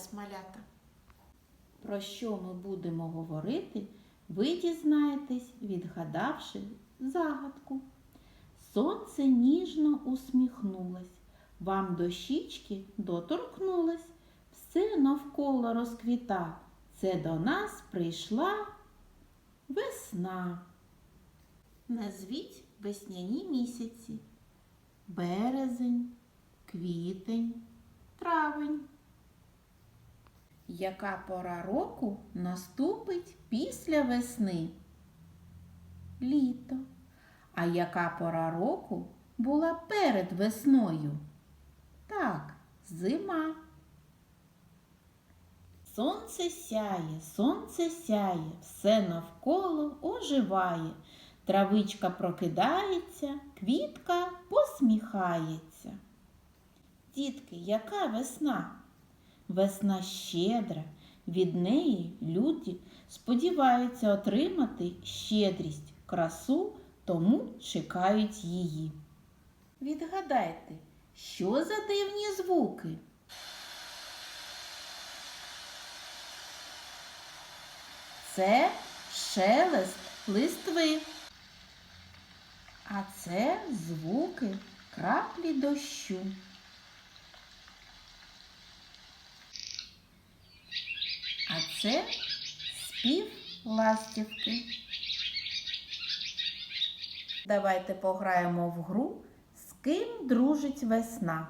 час, малята. Про що ми будемо говорити, ви дізнаєтесь, відгадавши загадку. Сонце ніжно усміхнулось, вам до щічки доторкнулось, все навколо розквіта. Це до нас прийшла весна. Назвіть весняні місяці. Березень, квітень, травень. Яка пора року наступить після весни? Літо. А яка пора року була перед весною? Так, зима. Сонце сяє, сонце сяє, все навколо оживає. Травичка прокидається, квітка посміхається. Дітки, яка весна? Весна щедра, від неї люди сподіваються отримати щедрість, красу, тому чекають її. Відгадайте, що за дивні звуки? Це шелест листви. А це звуки краплі дощу. А це спів ластівки. Давайте пограємо в гру, з ким дружить весна.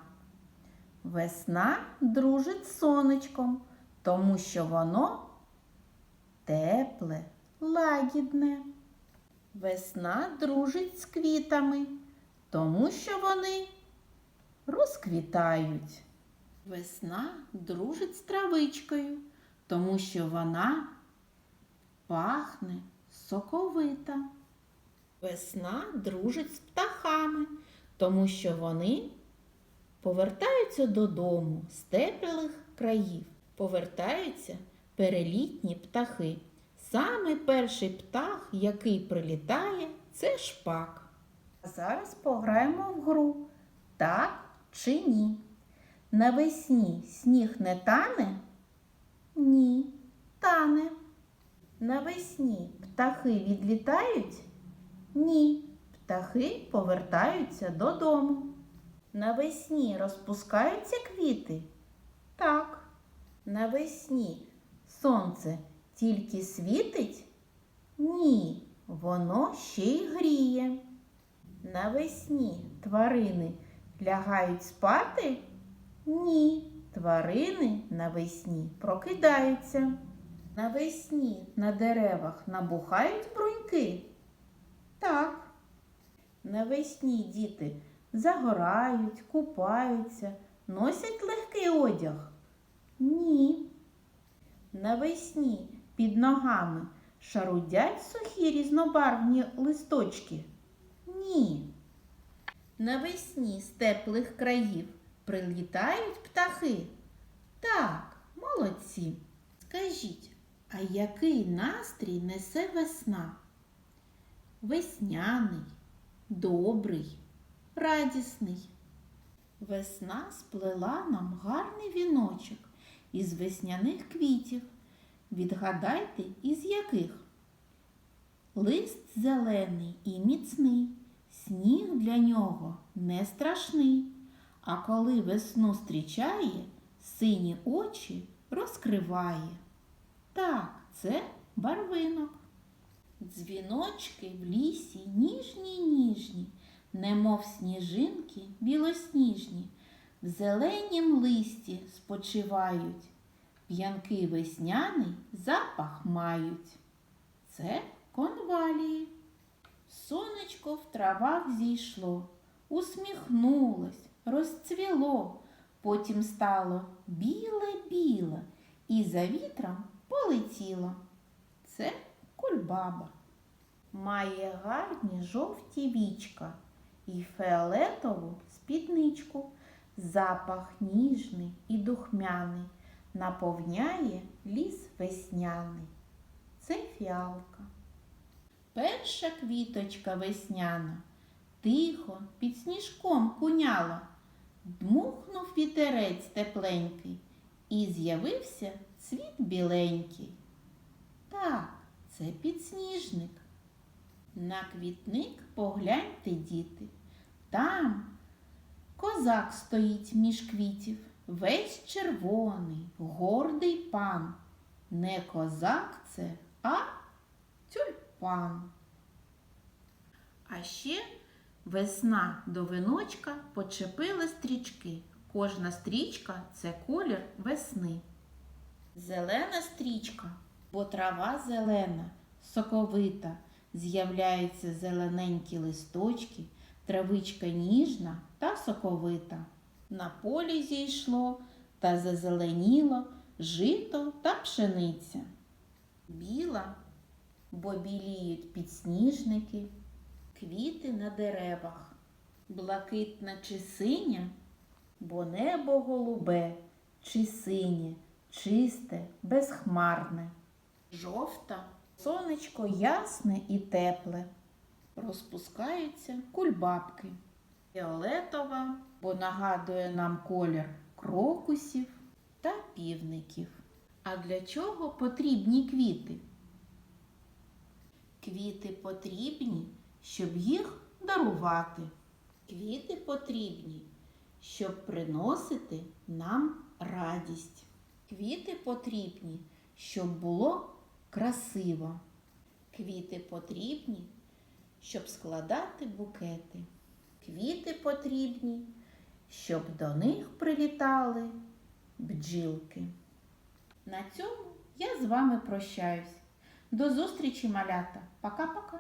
Весна дружить з сонечком, тому що воно тепле, лагідне. Весна дружить з квітами, тому що вони розквітають. Весна дружить з травичкою, тому що вона пахне соковита. Весна дружить з птахами, тому що вони повертаються додому з теплих країв, повертаються перелітні птахи. Саме перший птах, який прилітає, це шпак. А зараз пограємо в гру так чи ні. Навесні сніг не тане? Ні, тане. Навесні птахи відлітають? Ні, птахи повертаються додому. Навесні розпускаються квіти? Так. Навесні сонце тільки світить? Ні, воно ще й гріє. Навесні тварини лягають спати? Ні, тварини навесні прокидаються. Навесні на деревах набухають бруньки? Так. Навесні діти загорають, купаються, носять легкий одяг? Ні. Навесні під ногами шарудять сухі різнобарвні листочки? Ні. Навесні з теплих країв прилітають птахи? Так, молодці. Скажіть, а який настрій несе весна? Весняний, добрий, радісний. Весна сплела нам гарний віночок із весняних квітів. Відгадайте, із яких? Лист зелений і міцний, сніг для нього не страшний. А коли весну зустрічає, сині очі розкриває. Так, це барвинок. Дзвіночки в лісі ніжні ніжні, немов сніжинки білосніжні, в зеленім листі спочивають, п'янки весняний запах мають. Це конвалії. Сонечко в травах зійшло, усміхнулось, розцвіло, потім стало біле-біле і за вітром полетіло. Це кульбаба. Має гарні жовті вічка і фіолетову спідничку. Запах ніжний і духмяний наповняє ліс весняний. Це фіалка. Перша квіточка весняна тихо під сніжком куняла, дмухнув вітерець тепленький, і з'явився цвіт біленький. Так, це підсніжник. На квітник погляньте, діти. Там козак стоїть між квітів, весь червоний, гордий пан. Не козак це, а тюльпан. А ще весна до виночка почепила стрічки. Кожна стрічка це колір весни. Зелена стрічка, бо трава зелена, соковита, з'являються зелененькі листочки, травичка ніжна та соковита. На полі зійшло та зазеленіло жито та пшениця. Біла, бо біліють підсніжники, квіти на деревах, блакитна чи синя, бо небо голубе, чи синє, чисте, безхмарне, жовта, сонечко ясне і тепле, розпускаються кульбабки. Фіолетова, бо нагадує нам колір крокусів та півників. А для чого потрібні квіти? Квіти потрібні, щоб їх дарувати. Квіти потрібні, щоб приносити нам радість. Квіти потрібні, щоб було красиво. Квіти потрібні, щоб складати букети. Квіти потрібні, щоб до них прилітали бджілки. На цьому я з вами прощаюсь. До зустрічі, малята. Пока-пока.